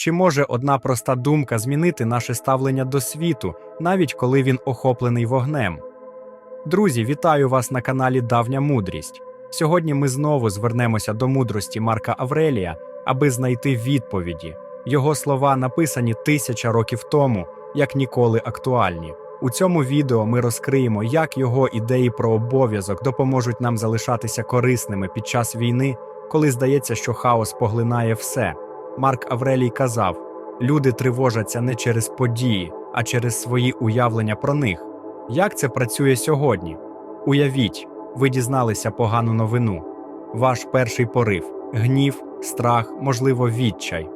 Чи може одна проста думка змінити наше ставлення до світу, навіть коли він охоплений вогнем? Друзі, вітаю вас на каналі Давня Мудрість. Сьогодні ми знову звернемося до мудрості Марка Аврелія, аби знайти відповіді. Його слова написані тисяча років тому, як ніколи актуальні. У цьому відео ми розкриємо, як його ідеї про обов'язок допоможуть нам залишатися корисними під час війни, коли здається, що хаос поглинає все. Марк Аврелій казав: люди тривожаться не через події, а через свої уявлення про них. Як це працює сьогодні? Уявіть, ви дізналися погану новину. Ваш перший порив гнів, страх, можливо, відчай.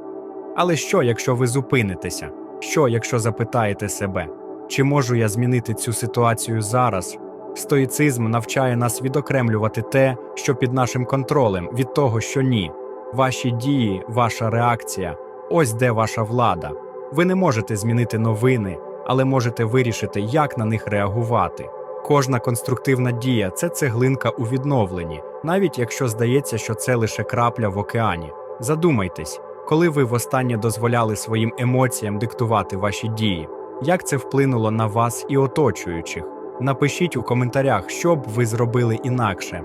Але що, якщо ви зупинитеся? Що, якщо запитаєте себе, чи можу я змінити цю ситуацію зараз? Стоїцизм навчає нас відокремлювати те, що під нашим контролем, від того, що ні. Ваші дії, ваша реакція ось де ваша влада. Ви не можете змінити новини, але можете вирішити, як на них реагувати. Кожна конструктивна дія це цеглинка у відновленні, навіть якщо здається, що це лише крапля в океані. Задумайтесь, коли ви востаннє дозволяли своїм емоціям диктувати ваші дії, як це вплинуло на вас і оточуючих. Напишіть у коментарях, що б ви зробили інакше.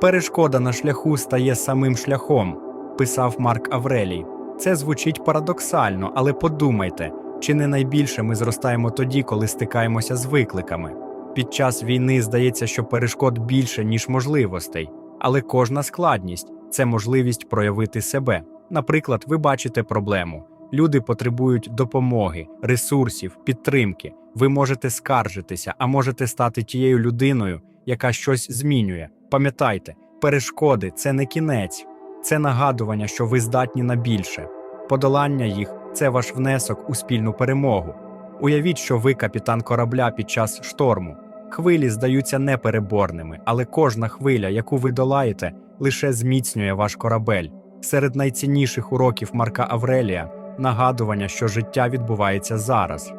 Перешкода на шляху стає самим шляхом, писав Марк Аврелій. Це звучить парадоксально, але подумайте, чи не найбільше ми зростаємо тоді, коли стикаємося з викликами. Під час війни здається, що перешкод більше, ніж можливостей, але кожна складність це можливість проявити себе. Наприклад, ви бачите проблему. Люди потребують допомоги, ресурсів, підтримки. Ви можете скаржитися, а можете стати тією людиною, яка щось змінює. Пам'ятайте, перешкоди це не кінець, це нагадування, що ви здатні на більше. Подолання їх це ваш внесок у спільну перемогу. Уявіть, що ви капітан корабля під час шторму. Хвилі здаються непереборними, але кожна хвиля, яку ви долаєте, лише зміцнює ваш корабель. Серед найцінніших уроків Марка Аврелія нагадування, що життя відбувається зараз.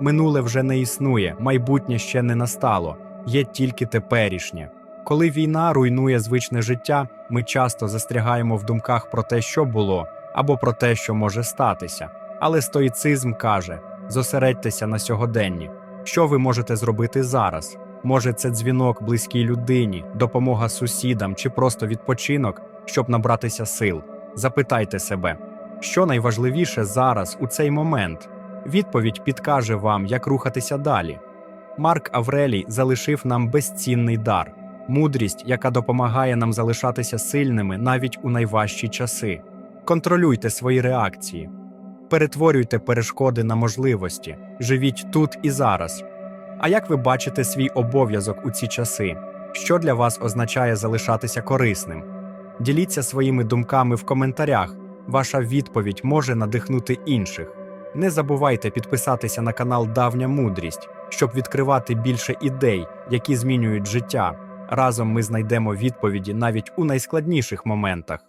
Минуле вже не існує, майбутнє ще не настало, є тільки теперішнє. Коли війна руйнує звичне життя, ми часто застрягаємо в думках про те, що було, або про те, що може статися. Але стоїцизм каже: зосередьтеся на сьогоденні. Що ви можете зробити зараз? Може, це дзвінок близькій людині, допомога сусідам чи просто відпочинок, щоб набратися сил. Запитайте себе, що найважливіше зараз у цей момент? Відповідь підкаже вам, як рухатися далі. Марк Аврелій залишив нам безцінний дар, мудрість, яка допомагає нам залишатися сильними навіть у найважчі часи. Контролюйте свої реакції, перетворюйте перешкоди на можливості, живіть тут і зараз. А як ви бачите свій обов'язок у ці часи? Що для вас означає залишатися корисним? Діліться своїми думками в коментарях. Ваша відповідь може надихнути інших. Не забувайте підписатися на канал Давня Мудрість, щоб відкривати більше ідей, які змінюють життя. Разом ми знайдемо відповіді навіть у найскладніших моментах.